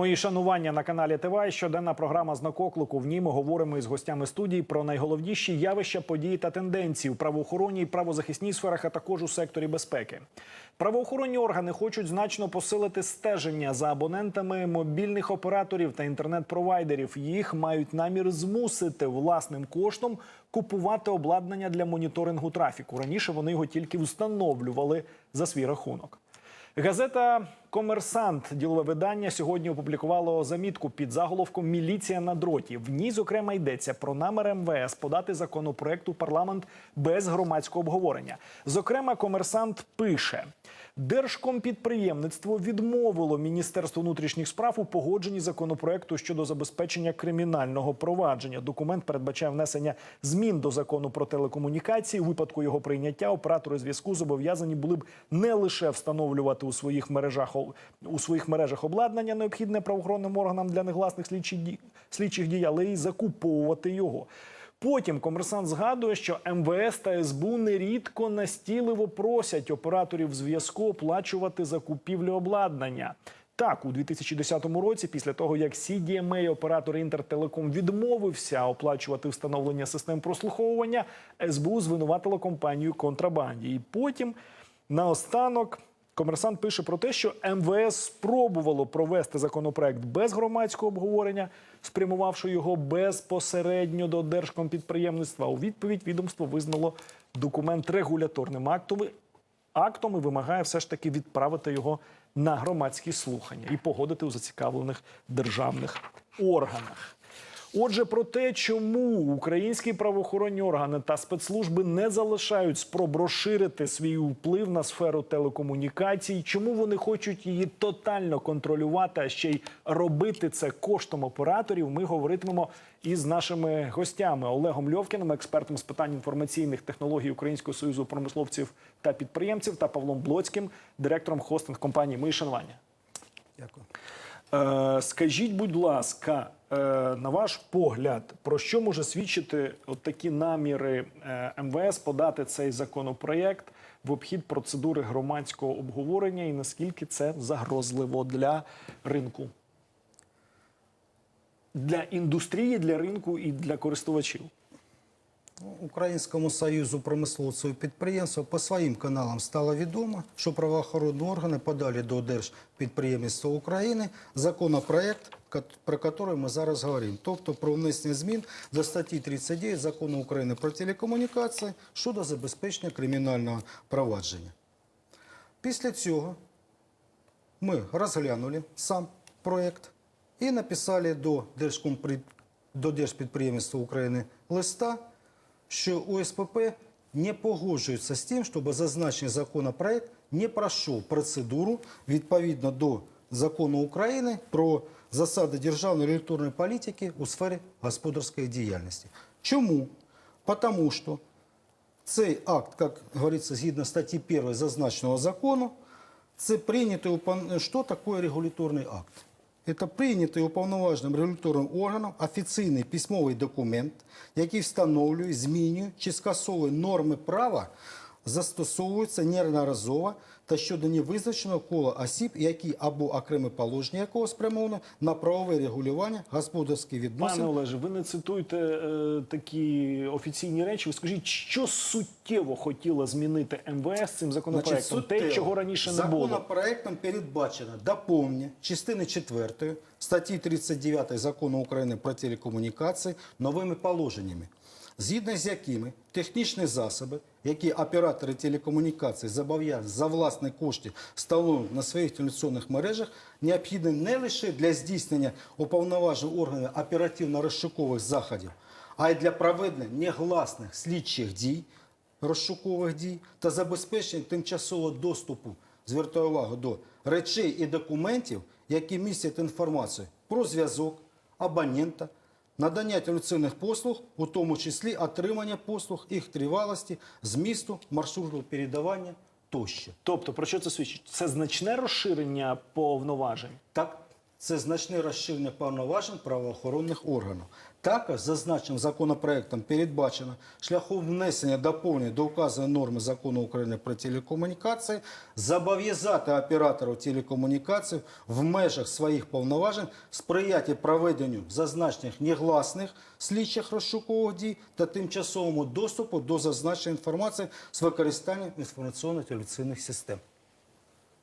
Мої шанування на каналі ТВ. Щоденна програма «Знак оклику». В ній ми говоримо із гостями студії про найголовніші явища, події та тенденції в правоохоронній, правозахисній сферах, а також у секторі безпеки. Правоохоронні органи хочуть значно посилити стеження за абонентами мобільних операторів та інтернет-провайдерів. Їх мають намір змусити власним коштом купувати обладнання для моніторингу трафіку. Раніше вони його тільки встановлювали за свій рахунок. Газета Комерсант, ділове видання, сьогодні опублікувало замітку під заголовком Міліція на дроті. В ній, зокрема, йдеться про намір МВС подати законопроект у парламент без громадського обговорення. Зокрема, комерсант пише. Держкомпідприємництво відмовило Міністерству внутрішніх справ у погодженні законопроекту щодо забезпечення кримінального провадження. Документ передбачає внесення змін до закону про телекомунікації. У випадку його прийняття оператори зв'язку зобов'язані були б не лише встановлювати у своїх мережах у своїх мережах обладнання, необхідне правоохоронним органам для негласних слідчих дій, слідчих дій, але й закуповувати його. Потім комерсант згадує, що МВС та СБУ нерідко настійливо просять операторів зв'язку оплачувати закупівлю обладнання. Так, у 2010 році, після того як CDMA, оператор Інтертелеком, відмовився оплачувати встановлення систем прослуховування, СБУ звинуватило компанію контрабанді. І потім наостанок. Комерсант пише про те, що МВС спробувало провести законопроект без громадського обговорення, спрямувавши його безпосередньо до держкомпідприємництва. У відповідь відомство визнало документ регуляторним актом, актом і вимагає все ж таки відправити його на громадські слухання і погодити у зацікавлених державних органах. Отже, про те, чому українські правоохоронні органи та спецслужби не залишають спроб розширити свій вплив на сферу телекомунікацій, чому вони хочуть її тотально контролювати, а ще й робити це коштом операторів, ми говоритимемо із нашими гостями Олегом Льовкіним, експертом з питань інформаційних технологій Українського союзу промисловців та підприємців, та Павлом Блоцьким, директором хостинг компанії Мої шанування. Дякую. Е, Скажіть, будь ласка, на ваш погляд, про що може свідчити от такі наміри е, МВС подати цей законопроєкт в обхід процедури громадського обговорення, і наскільки це загрозливо для ринку? Для індустрії, для ринку і для користувачів? Українському союзу промисловців і підприємства по своїм каналам стало відомо, що правоохоронні органи подали до Держпідприємництва України законопроект, про який ми зараз говоримо, тобто про внесення змін до статті 39 Закону України про телекомунікації щодо забезпечення кримінального провадження. Після цього ми розглянули сам проект і написали до Держпідприємництва України листа, що ОСПП не погоджується з тим, щоб зазначений законопроект не пройшов процедуру відповідно до закону України про засади державної регуляторної політики у сфері господарської діяльності. Чому? Тому що цей акт, як говориться, згідно статті 1 зазначеного закону, це прийнятий Що таке регуляторний акт? Це прийнятий уповноваженим регуляторним органом офіційний письмовий документ, який встановлює, змінює чи скасовує норми права, застосовуються неодноразово та щодо невизначеного кола осіб, які або окремі положення якого спрямовано на правове регулювання господарських відносин Пане Олеже, ви не цитуйте е, такі офіційні речі. Ви скажіть, що суттєво хотіла змінити МВС цим законопроектом? Те, суттєво. чого раніше не було. Законопроектом передбачено доповнення частини 4 статті 39 Закону України про телекомунікації новими положеннями, згідно з якими технічні засоби, які оператори телекомунікацій зобов'язані за власні кошти встановлювати на своїх телевізійних мережах, необхідні не лише для здійснення уповноважених органів оперативно-розшукових заходів, а й для проведення негласних слідчих дій, розшукових дій та забезпечення тимчасового доступу, звертаю увагу, до речей і документів, які містять інформацію про зв'язок абонента, надання телевізійних послуг, у тому числі отримання послуг, їх тривалості, змісту, маршруту передавання тощо. Тобто, про що це свідчить? Це значне розширення повноважень. Так, це значне розширення повноважень правоохоронних органів. Також зазначеним законопроектом передбачено шляхом внесення доповнень до указаної норми закону України про телекомунікації зобов'язати операторів телекомунікацій в межах своїх повноважень сприяти проведенню зазначених негласних слідчих розшукових дій та тимчасовому доступу до зазначеної інформації з використанням інформаційно-телевізійних систем.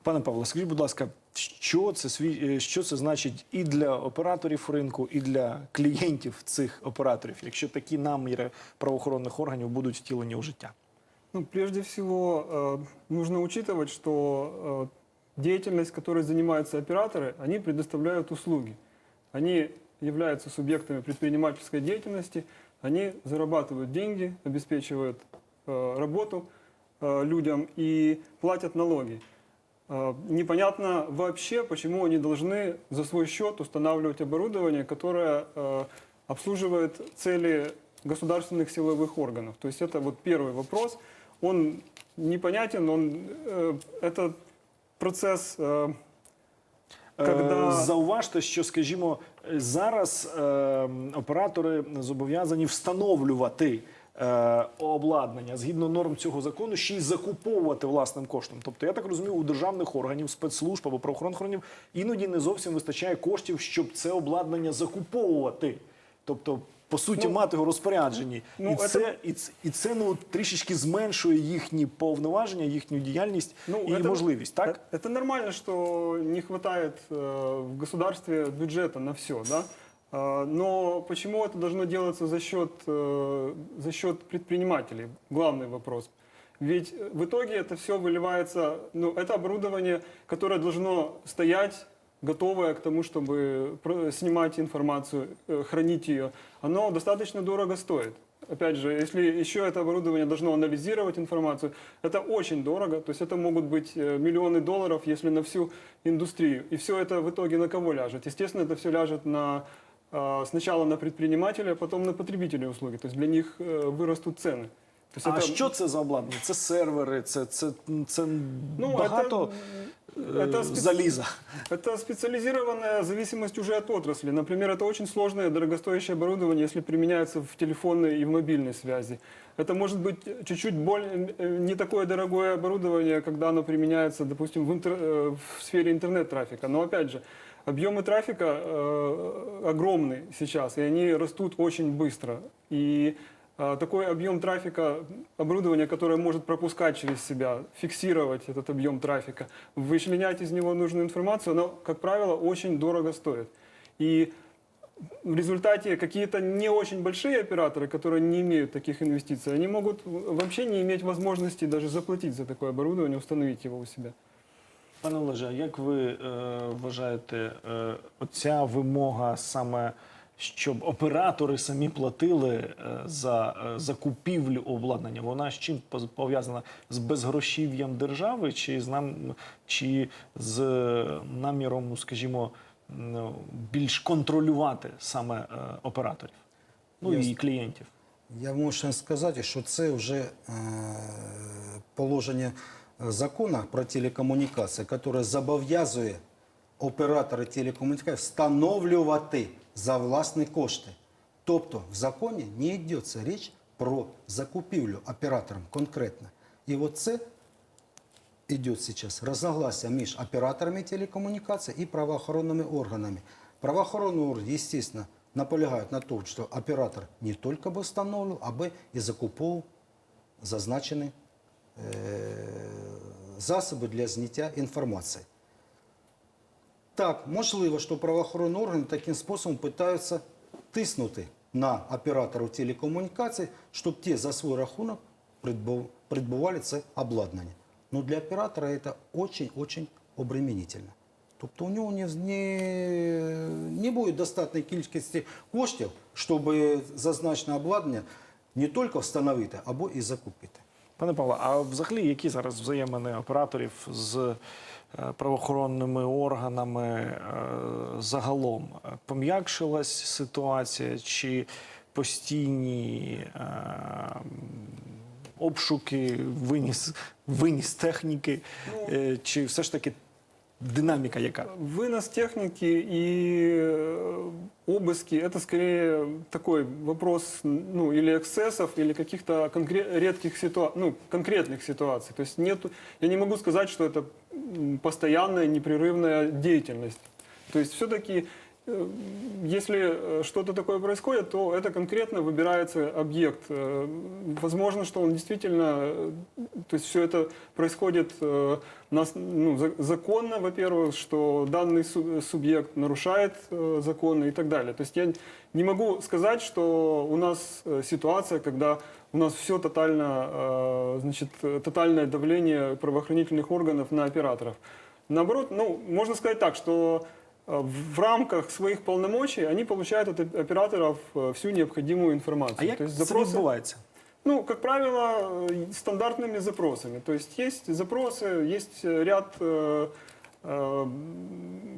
Пане Павло, скажіть, будь ласка, що це свій, е, що це значить і для операторів ринку, і для клієнтів цих операторів, якщо такі наміри правоохоронних органів будуть втілені у життя? Ну, прежде всего, э, нужно учитывать, что э, деятельность, которой занимаются операторы, они предоставляют услуги. Они являются субъектами предпринимательской деятельности, они зарабатывают деньги, обеспечивают э, работу э, людям и платят налоги. Э, Непонятно вообще, почему они должны за свой счет устанавливать оборудование, которое э, обслуживает цели государственных силовых органов. То есть это вот первый вопрос. Он непонятен, он, э, это процесс, э, Когда- Е, Зауважте, що, скажімо, зараз е, оператори зобов'язані встановлювати е, обладнання згідно норм цього закону, ще й закуповувати власним коштом. Тобто, я так розумію, у державних органів, спецслужб або правоохоронних органів іноді не зовсім вистачає коштів, щоб це обладнання закуповувати. Тобто, по суті, Ну, мати його в розпорядженні. ну, і, це- це, і, це, і це ну, трішечки зменшує їхні повноваження, їхню діяльність і Ну, это- можливість. Так? э, Это нормально, что не хватает э, в государстве бюджета на все, да? А, Но почему это должно делаться за счет, э, за счет предпринимателей? Главный вопрос. Ведь э, в итоге это все выливается, ну, это оборудование, которое должно стоять готовое к тому, чтобы снимать информацию, э, хранить ее, оно достаточно дорого стоит. Опять же, если еще это оборудование должно анализировать информацию, это очень дорого. То есть это могут быть миллионы долларов, если на всю индустрию. И все это в итоге на кого ляжет? Естественно, это все ляжет на, сначала на предпринимателя, а потом на потребителей услуги. То есть для них э, вырастут цены. То есть А это- що це за обладнання? Це сервери, це, це, це Ну, багато это, это специ- заліза. Это специализированная зависимость уже от отрасли. Например, это очень сложное, дорогостоящее оборудование, если применяется в телефонной и в мобильной связи. Это может быть чуть-чуть более, э, не такое дорогое оборудование, когда оно применяется, допустим, в, интер- э, в сфере интернет-трафика. Но опять же, объемы трафика э, огромны сейчас, и они растут очень быстро. И э, такой объем трафика, оборудование, которое может пропускать через себя, фиксировать этот объем трафика, вычленять из него нужную информацию, оно, как правило, очень дорого стоит. И в результате какие-то не очень большие операторы, которые не имеют таких инвестиций, они могут вообще не иметь возможности даже заплатить за такое оборудование, установить его у себя. Пане Олеже, а як ви е, вважаєте, е, оця вимога саме, щоб оператори самі платили е, за е, закупівлю обладнання, вона з чим пов'язана? З безгрошів'ям держави, чи з нам, чи з наміром, ну, скажімо, ну, більш контролювати саме е, операторів, ну і клієнтів? Я можу сказати, що це вже е, положення е, закону про телекомунікації, яке зобов'язує оператори телекомунікацій встановлювати за власні кошти. Тобто в законі не йдеться річ про закупівлю оператором конкретно. І от це идет сейчас разногласие между операторами телекоммуникаций и правоохранными органами. Правоохранные органы, естественно, наполягают на том, что оператор не только бы встановлював, аби і закуповував зазначені е, засоби для зняття інформації. Так, можливо, що правоохоронні органи таким способом питаються тиснути на операторів телекомунікацій, щоб ті за свій рахунок придбували це обладнання. Но для оператора це дуже-дуже обременительно. Тобто у нього не, не буде достатньої кількості коштів, щоб зазначене обладнання не тільки встановити, або і закупити. Пане Павло, а взагалі які зараз взаємини операторів з е, правоохоронними органами е, загалом? Пом'якшилась ситуація чи постійні е, обшуки, виніс, виніс техніки, Е, чи все ж таки Динаміка яка? Вынос техники и э, обыски – это скорее такой вопрос ну, или эксцессов, или каких-то конкре- редких ситуаций, ну, конкретных ситуаций. То есть нету, я не могу сказать, что это м, постоянная, непрерывная деятельность. То есть все-таки, э, если э, что-то такое происходит, то это конкретно выбирается объект. Э, Возможно, что он действительно, э, то есть все это происходит э, ну, за- законно, во-первых, что данный су- субъект нарушает э, законы и так далее. То есть я не могу сказать, что у нас э, ситуация, когда у нас все тотально, э, значит, э, тотальное давление правоохранительных органов на операторов. Наоборот, ну, можно сказать так, что э, в рамках своих полномочий они получают от операторов э, всю необходимую информацию. А як То есть це запросы- відбувається? ну, как правило, э, стандартными запросами. То есть есть запросы, есть э, ряд э, э,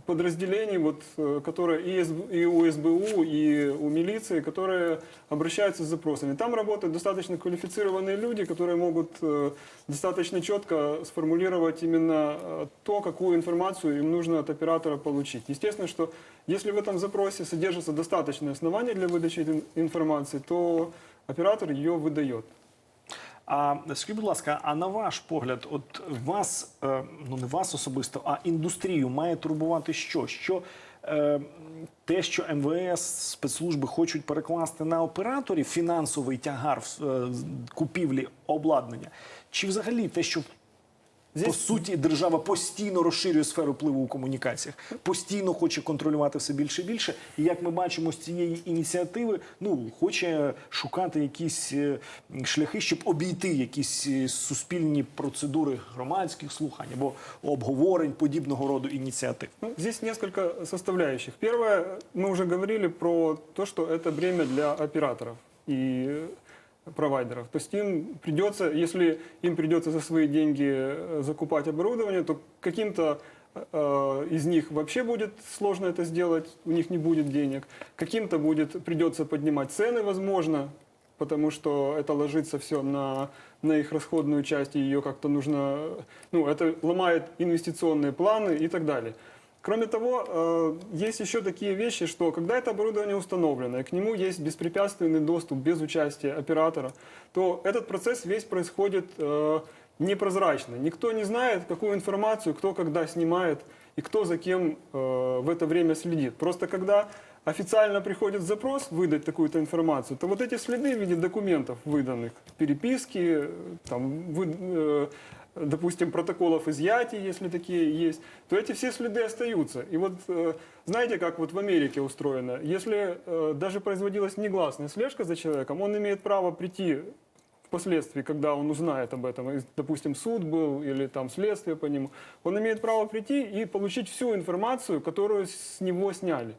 подразделений, вот, э, которые и, СБ и у СБУ, и у милиции, которые обращаются с запросами. Там работают достаточно квалифицированные люди, которые могут э, достаточно четко сформулировать именно э, то, какую информацию им нужно от оператора получить. Естественно, что если в этом запросе содержится достаточное основание для выдачи этой информации, то оператор ее выдает. А скажіть, будь ласка, а на ваш погляд, от вас, е, ну не вас особисто, а індустрію має турбувати що? Що е, те, що МВС спецслужби хочуть перекласти на операторів фінансовий тягар в е, купівлі обладнання, чи взагалі те, що по Здесь- суті держава постійно розширює сферу впливу у комунікаціях, постійно хоче контролювати все більше і більше. І як ми бачимо з цієї ініціативи, ну хоче шукати якісь е, шляхи, щоб обійти якісь е, суспільні процедури громадських слухань або обговорень подібного роду ініціатив. Ну, здесь несколько составляющих. Первое, мы уже говорили про то, что это бремя для операторов и э, провайдеров. То есть им придется, если им придется за свои деньги э, закупать оборудование, то каким-то э, из них вообще будет сложно это сделать, у них не будет денег. Каким-то будет, придется поднимать цены, возможно, потому что это ложится все на, на их расходную часть, и ее как-то нужно, ну, это ломает инвестиционные планы и так далее. Кроме того, э, есть еще такие вещи, что когда это оборудование установлено, и к нему есть беспрепятственный доступ без участия оператора, то этот процесс весь происходит э, непрозрачно. Никто не знает, какую информацию, кто когда снимает и кто за кем э, в это время следит. Просто когда официально приходит запрос выдать такую-то информацию, то вот эти следы в виде документов выданных, переписки, там, вы- э, допустим, протоколов изъятий, если такие есть, то эти все следы остаются. И вот э, знаете, как вот в Америке устроено? Если э, даже производилась негласная слежка за человеком, он имеет право прийти впоследствии, когда он узнает об этом, допустим, суд был или там следствие по нему, он имеет право прийти и получить всю информацию, которую с него сняли.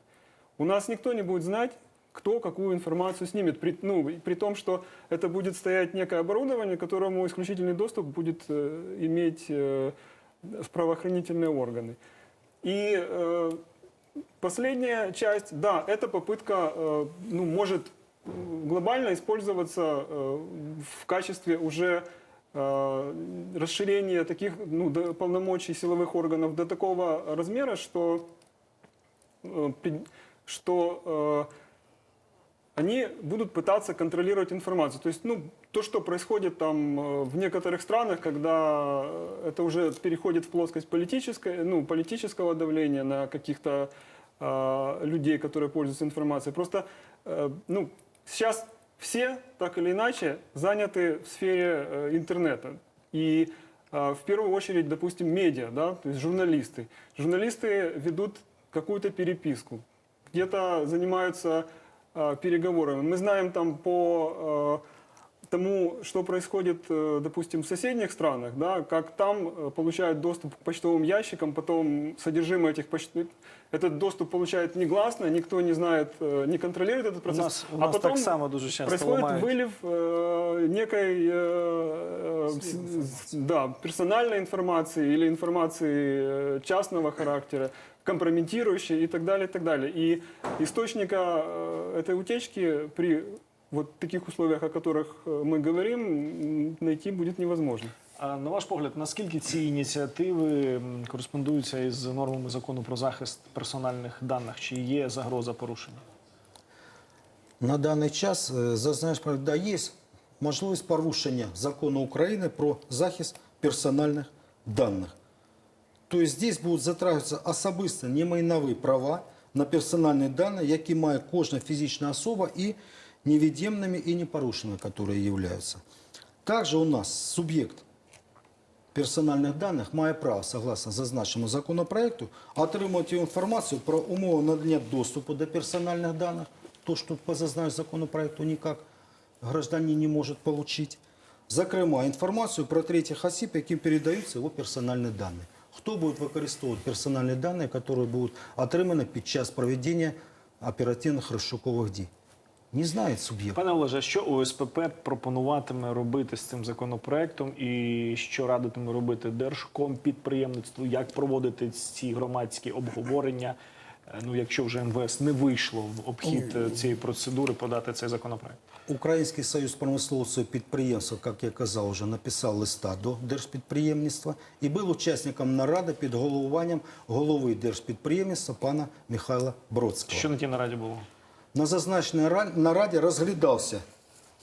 У нас никто не будет знать, кто какую информацию снимет, при, ну, при том, что это будет стоять некое оборудование, которому исключительный доступ будет э, иметь э, правоохранительные органы. И э, последняя часть, да, это попытка, э, ну, может глобально использоваться э, в качестве уже э, расширения таких ну, до- полномочий силовых органов до такого размера, что, э, что э, они будут пытаться контролировать информацию. То есть, ну, то, что происходит там э, в некоторых странах, когда э, это уже переходит в плоскость политической, ну, политического давления на каких-то э, людей, которые пользуются информацией. Просто, э, ну, сейчас все, так или иначе, заняты в сфере э, интернета. И э, в первую очередь, допустим, медиа, да, то есть журналисты. Журналисты ведут какую-то переписку, где-то занимаются переговорами. Мы знаем там по э, тому, что происходит, э, допустим, в соседних странах, да, как там э, получают доступ к почтовым ящикам, потом содержимое этих почтовых... Этот доступ получает негласно, никто не знает, э, не контролирует этот У процесс. нас, у а нас потом так само дуже часто происходит ламають. вылив э, некой э, э, да, персональной информации или информации э, частного характера, компрометирующей и так далее, и так далее. И источника э, этой утечки при вот таких условиях, о которых э, мы говорим, м, найти будет невозможно. А на ваш погляд, наскільки ці ініціативи м, кореспондуються із нормами закону про захист персональних даних? Чи є загроза порушення? На даний час е, зазнаєш, да, є можливість порушення закону України про захист персональних даних. Тобто здесь будуть затрагиватися особисто немайнові права на персональні дані, які має кожна фізична особа і невід'ємними і непорушеними, які являються. Також у нас суб'єкт персональних даних має право, согласно зазначеному законопроекту, отримати інформацію про умови надання доступу до персональних даних, то, що по зазначенню законопроекту ніяк гражданин не може отримати. Зокрема, інформацію про третіх осіб, яким передаються його персональні дані. Хто буде використовувати персональні дані, які будуть отримані під час проведення оперативних розшукових дій? Не знає суб'єкт. Пане Олеже, що ОСПП пропонуватиме робити з цим законопроектом, і що радитиме робити Держкомпідприємництву, як проводити ці громадські обговорення? е, Ну, якщо вже МВС не вийшло в обхід е, цієї процедури подати цей законопроект. Український союз промисловців підприємств, як я казав, вже написав листа до держпідприємництва і був учасником наради під головуванням голови держпідприємництва пана Михайла Бродського. Що на тій нараді було? На зазначеній нараді розглядався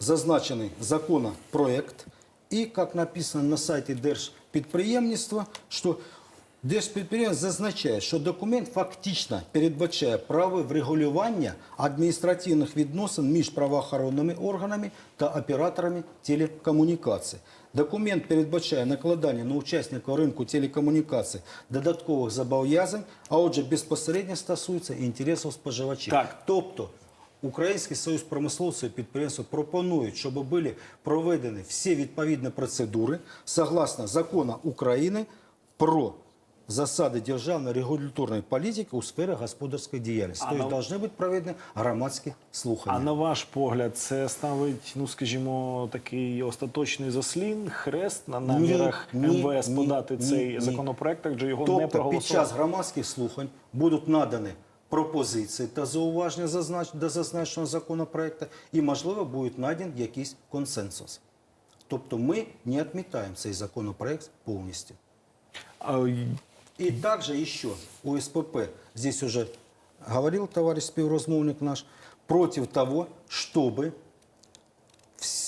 зазначений законопроект і, як написано на сайті Держпідприємництва, що Держпідприємство зазначає, що документ фактично передбачає право врегулювання адміністративних відносин між правоохоронними органами та операторами телекомунікацій. Документ передбачає накладання на учасників ринку телекомунікацій додаткових зобов'язань, а отже безпосередньо стосується інтересів споживачів. Так. Тобто Український союз промисловців і підприємств пропонують, щоб були проведені всі відповідні процедури согласно закону України про засади державної регуляторної політики у сфері господарської діяльності. А Тобто на- повинні бути проведені громадські слухання. А на ваш погляд, це ставить, ну скажімо, такий остаточний заслін, хрест на намірах ні, МВС ні, подати ні, цей ні. законопроект, адже його не Тобто під час громадських слухань будуть надані пропозиції та зауваження зазнач- до зазначеного законопроекту і, можливо, буде знайден якийсь консенсус. Тобто ми не відмітаємо цей законопроект повністю. И также еще УСПП, здесь уже говорил товарищ співрозмовник наш, против того, чтобы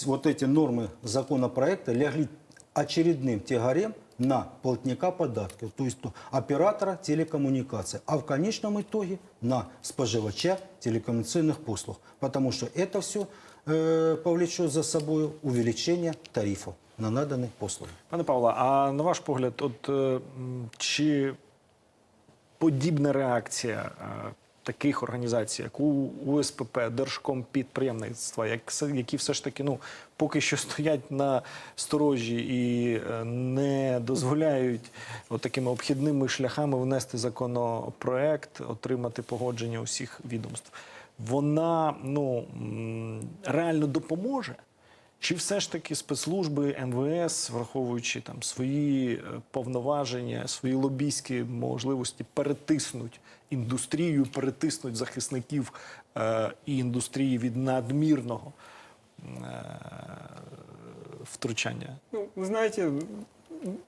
вот эти нормы законопроекта лягли очередным тягарем на платника податков, то есть то- оператора телекоммуникаций, а в конечном итоге на споживача телекоммуникационных послуг, потому что это все повлечет за собой увеличение тарифов на наданные послуги. Пане Павло, а на ваш погляд, от е, чи подібна реакція е, таких організацій, як УСПП, Держкомпідприємництва, які все ж таки ну, поки що стоять на сторожі і е, не дозволяють от такими обхідними шляхами внести законопроект, отримати погодження усіх відомств, вона ну, реально допоможе? Чи все ж таки спецслужби МВС, враховуючи там свої е, повноваження, свої лобійські можливості, перетиснуть індустрію, перетиснуть захисників е, і індустрії від надмірного е, втручання? Ну, вы знаете,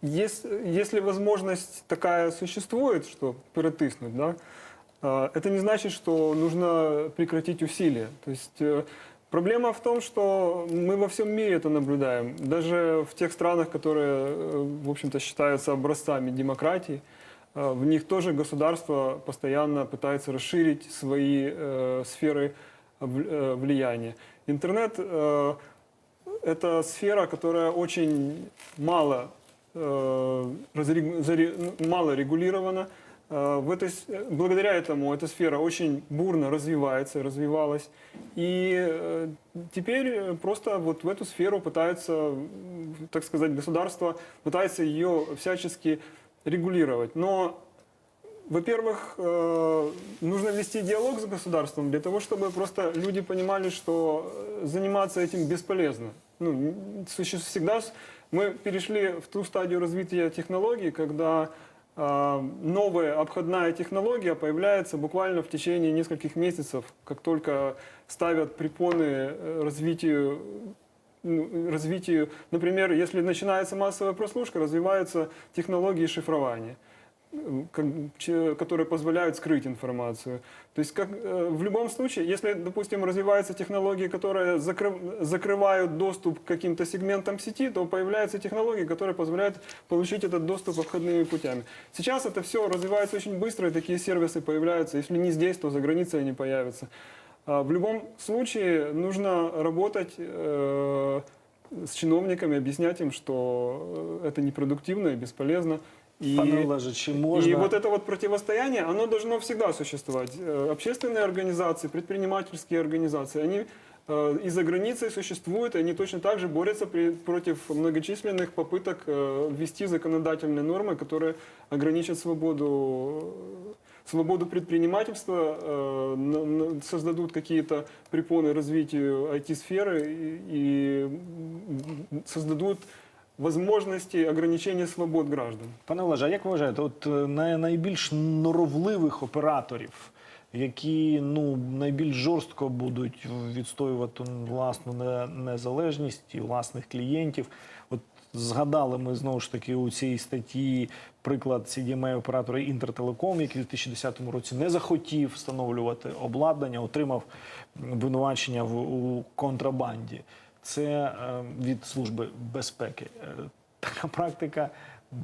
ес- если возможность такая существует, что перетыснуть, да, э, это не значит, что нужно прекратить усилия. То есть э, проблема в том, что мы во всем мире это наблюдаем. Даже в тех странах, которые, э, в общем-то, считаются образцами демократии, э, в них тоже государство постоянно пытается расширить свои э, сферы э, влияния. Интернет э, это сфера, которая очень мало, э, ну, мало регулирована. Э, в этой, э, благодаря этому эта сфера очень бурно развивается, развивалась. И э, теперь просто вот в эту сферу пытаются, так сказать, государство пытается ее всячески регулировать. Но во-первых, нужно вести диалог с государством для того, чтобы просто люди понимали, что заниматься этим бесполезно. Ну, всегда мы перешли в ту стадию развития технологий, когда новая обходная технология появляется буквально в течение нескольких месяцев, как только ставят препоны э, развитию ну, развитию, например, если начинается массовая прослушка, развиваются технологии шифрования э, как- че- Которые позволяют скрыть информацию. То есть как, э, в любом случае, если, допустим, развиваются технологии, которые закры- закрывают доступ к каким-то сегментам сети, то появляются технологии, которые позволяют получить этот доступ обходными путями. Сейчас это все развивается очень быстро, и такие сервисы появляются. Если не здесь, то за границей они появятся. А В любом случае нужно работать э, с чиновниками, объяснять им, что э, это непродуктивно и бесполезно. И, чи можна и вот это вот противостояние, оно должно всегда существовать. Э, Общественные организации, предпринимательские организации, они э, и за границей существуют, и они точно так же борются при- против многочисленных попыток э, ввести законодательные нормы, которые ограничат свободу свободу предпринимательства, создадут какие-то препоны развитию IT-сферы и, создадут возможности ограничения свобод граждан. Пане Олеже, а як ви вважаєте, от е, най- найбільш норовливих операторів, які ну найбільш жорстко будуть відстоювати власну незалежність і власних клієнтів? От згадали ми знову ж таки у цій статті приклад CDMA оператора Інтертелеком, який у 2010 році не захотів встановлювати обладнання, отримав обвинувачення в у контрабанді. Це е, від служби безпеки. Е, така практика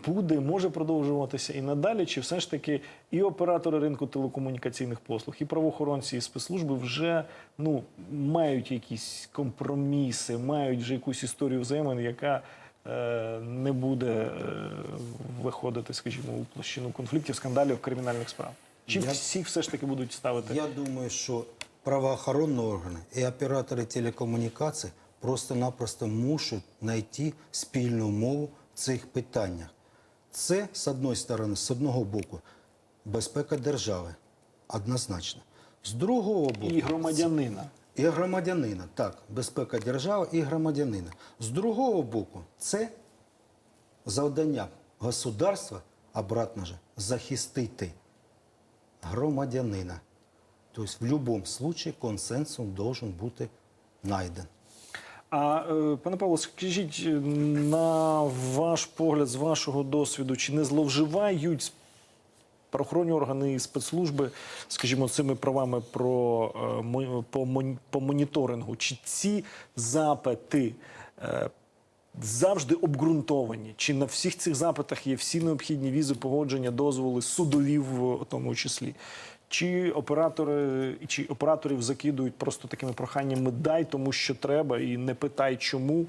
буде, може продовжуватися і надалі, чи все ж таки і оператори ринку телекомунікаційних послуг, і правоохоронці, і спецслужби вже ну мають якісь компроміси, мають вже якусь історію взаємин, яка е, не буде е, виходити, скажімо, у площину конфліктів, скандалів, кримінальних справ. Чи Я- всі все ж таки будуть ставити Я думаю, що правоохоронні органи і оператори телекомунікацій просто-напросто мусять знайти спільну мову в цих питаннях. Це, з одної сторони, з одного боку, безпека держави, однозначно. З другого боку, і громадянина? і громадянина, так, безпека держави і громадянина. З другого боку, це завдання государства, обратно же, захистити громадянина. Тобто в будь-якому випадку консенсус должен бути знайден. А е, пане Павло, скажіть е, на ваш погляд, з вашого досвіду, чи не зловживають правоохоронні органи і спецслужби, скажімо, цими правами про е, по, по моніторингу? Чи ці запити завжди обґрунтовані? Чи на всіх цих запитах є всі необхідні візи, погодження, дозволи, судові в тому числі? Чи оператори чи операторів закидують просто такими проханнями дай, тому що треба, і не питай чому,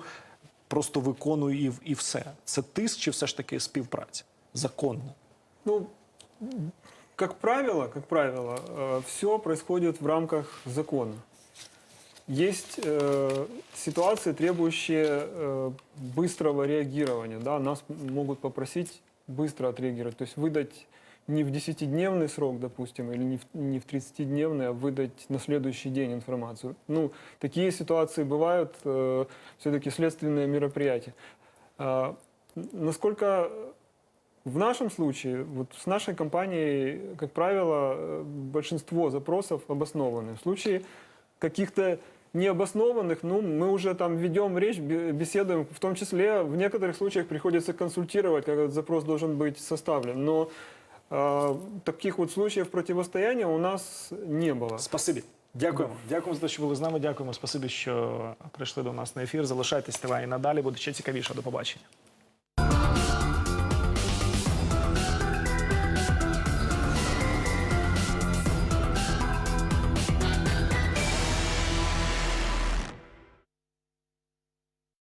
просто виконуй і, і все. Це тиск чи все ж таки співпраця? Законно. Ну, как правило, как правило, все происходит в рамках закона. Есть э, ситуации, требующие э, быстрого реагирования. Да? Нас могут попросить быстро отреагировать. То есть выдать не в 10-дневный срок, допустим, или не в, не в 30-дневный, а выдать на следующий день информацию. Ну, такие ситуации бывают, э, все-таки следственные мероприятия. Н- насколько в нашем случае, вот с нашей компанией, как правило, э, большинство запросов обоснованы. В случае каких-то необоснованных, ну, мы уже там ведем речь, бе- беседуем, в том числе в некоторых случаях приходится консультировать, как этот запрос должен быть составлен. Но э, таких вот случаев противостояния у нас не было. Спасибі. Дякуємо. Дякуємо за те, що були з нами. Дякуємо. Спасибі, що прийшли до нас на ефір. Залишайтесь триває і надалі. Буде ще цікавіше. До побачення.